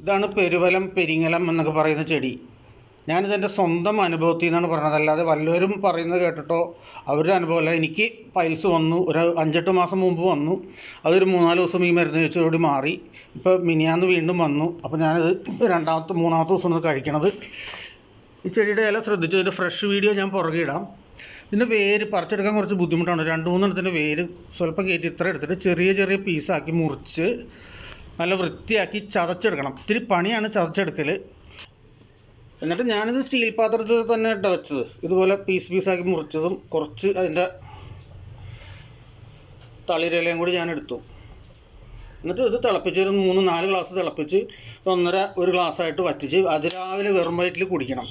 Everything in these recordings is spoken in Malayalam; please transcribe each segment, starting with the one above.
ഇതാണ് പെരുവലം പെരിങ്ങലം എന്നൊക്കെ പറയുന്ന ചെടി. ഞാനിതെന്റെ സ്വന്തം അനുഭവത്തിൽ നിന്നാണ് പറഞ്ഞത്. അല്ലാതെ വല്ലവരും പറയുന്നത് കേട്ടിട്ടോ? അവരുടെ അനുഭവമല്ല എനിക്ക് പൈൽസ് വന്നു. ഒരു അഞ്ചെട്ട് മാസം മുമ്പ് വന്നു. അതൊരു മൂന്നാൽ ദിവസം ഈ മരുന്ന് കഴിച്ചതോടുകൂടി മാറി. ഇപ്പോൾ മിനിയാന്ന് വീണ്ടും വന്നു. അപ്പോൾ ഞാനത് രണ്ടാമത്തെ മൂന്നാമത്തെ ദിവസം ഇത് കഴിക്കണത്. ഈ ചെടിയുടെ ഇല ശ്രദ്ധിച്ചു ഇതിന്റെ ഫ്രഷ് വീഡിയോ ഞാൻ പുറകെ ഇടാം. ഇതിന്റെ വേര് പറിച്ചെടുക്കാൻ കുറച്ച് ബുദ്ധിമുട്ടാണ്. രണ്ട് മൂന്നെണ്ണത്തിന്റെ വേര് സ്വല്പം കയറ്റി ഇത്ര എടുത്തിട്ട് ചെറിയ ചെറിയ പീസാക്കി മുറിച്ച് നല്ല വൃത്തിയാക്കി ചതച്ചെടുക്കണം. ഇത്തിരി പണിയാണ് ചതച്ചെടുക്കൽ എന്നിട്ട് ഞാനിത് സ്റ്റീൽ പാത്രത്തിൽ തന്നെ ഇട്ട വെച്ചത്. ഇതുപോലെ പീസ് പീസാക്കി മുറിച്ചതും കുറച്ച് അതിന്റെ തളിരലയും കൂടി ഞാൻ എടുത്തു. എന്നിട്ട് ഇത് തിളപ്പിച്ച് ഒരു മൂന്ന് നാല് ഗ്ലാസ് തിളപ്പിച്ച് ഒന്നര ഒരു ഗ്ലാസ്സായിട്ട് വറ്റിച്ച് അതിരാവിലെ വെറും വയറ്റിൽ കുടിക്കണം.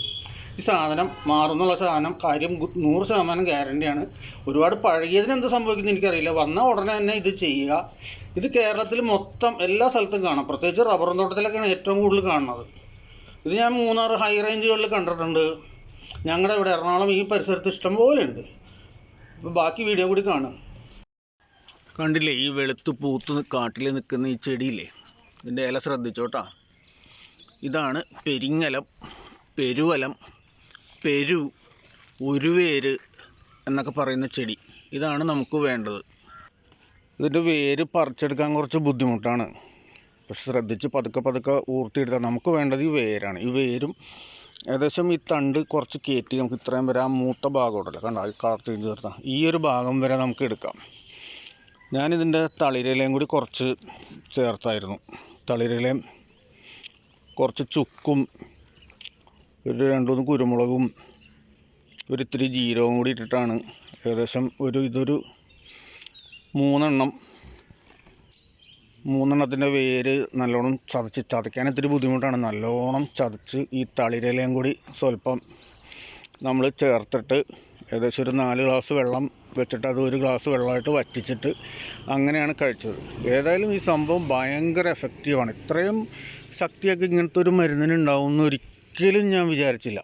ഈ സാധനം മാറുന്നുള്ള സാധനം കാര്യം നൂറ് ശതമാനം ഗ്യാരണ്ടിയാണ്. ഒരുപാട് പഴകിയതിന് എന്ത് സംഭവിക്കുന്നു എനിക്കറിയില്ല. വന്ന ഉടനെ തന്നെ ഇത് ചെയ്യുക. ഇത് കേരളത്തിൽ മൊത്തം എല്ലാ സ്ഥലത്തും കാണാം. പ്രത്യേകിച്ച് റബ്ബർ തോട്ടത്തിലൊക്കെയാണ് ഏറ്റവും കൂടുതൽ കാണുന്നത്. ഇത് ഞാൻ മൂന്നാറ് ഹൈ റേഞ്ചുകളിൽ കണ്ടിട്ടുണ്ട്. ഞങ്ങളുടെ ഇവിടെ എറണാകുളം ഈ പരിസരത്ത് ഇഷ്ടം പോലെ ഉണ്ട്. അപ്പോൾ ബാക്കി വീഡിയോ കൂടി കാണും. കണ്ടില്ലേ ഈ വെളുത്ത് പൂത്ത് കാട്ടിൽ നിൽക്കുന്ന ഈ ചെടിയില്ലേ? ഇതിന്റെ ഇല ശ്രദ്ധിച്ചോട്ടാ. ഇതാണ് പെരിങ്ങലം പെരുവലം പെരു ഉരുവേര് എന്നൊക്കെ പറയുന്ന ചെടി. ഇതാണ് നമുക്ക് വേണ്ടത്. ഇതിന്റെ വേര് പറിച്ചെടുക്കാൻ കുറച്ച് ബുദ്ധിമുട്ടാണ്. പക്ഷെ ശ്രദ്ധിച്ച് പതുക്കെ പതുക്കെ ഊർത്തിയെടുത്താൽ നമുക്ക് വേണ്ടത് ഈ വേരാണ്. ഈ വേരും ഏകദേശം ഈ തണ്ട് കുറച്ച് കയറ്റി നമുക്ക് ഇത്രയും വരെ ആ മൂത്ത ഭാഗം ഉണ്ടല്ലോ കണ്ടോ? ഈ കാർത്തി ചേർത്താൽ ഈ ഒരു ഭാഗം വരെ നമുക്ക് എടുക്കാം. ഞാനിതിന്റെ തളിരിലയും കൂടി കുറച്ച് ചേർത്തായിരുന്നു. തളിരിലയും കുറച്ച് ചുക്കും ഒരു രണ്ട് മൂന്ന് കുരുമുളകും ഒരു ഇത്തിരി ജീരകവും കൂടി ഇട്ടിട്ടാണ് ഏകദേശം ഒരു ഇതൊരു മൂന്നെണ്ണം. മൂന്നെണ്ണത്തിന്റെ വേര് നല്ലോണം ചതച്ച് ചതയ്ക്കാൻ ഇത്തിരി ബുദ്ധിമുട്ടാണ്. നല്ലോണം ചതച്ച് ഈ തളിരലയും കൂടി സ്വല്പം നമ്മൾ ചേർത്തിട്ട് ഏകദേശം ഒരു നാല് ഗ്ലാസ് വെള്ളം വെച്ചിട്ട് അത് ഒരു ഗ്ലാസ് വെള്ളമായിട്ട് വറ്റിച്ചിട്ട് അങ്ങനെയാണ് കഴിച്ചത്. ഏതായാലും ഈ സംഭവം ഭയങ്കര എഫക്റ്റീവാണ് ഇത്രയും ശക്തിയൊക്കെ ഇങ്ങനത്തെ ഒരു മരുന്നിന് ഉണ്ടാവും എന്ന് ഒരിക്കലും ഞാൻ വിചാരിച്ചില്ല.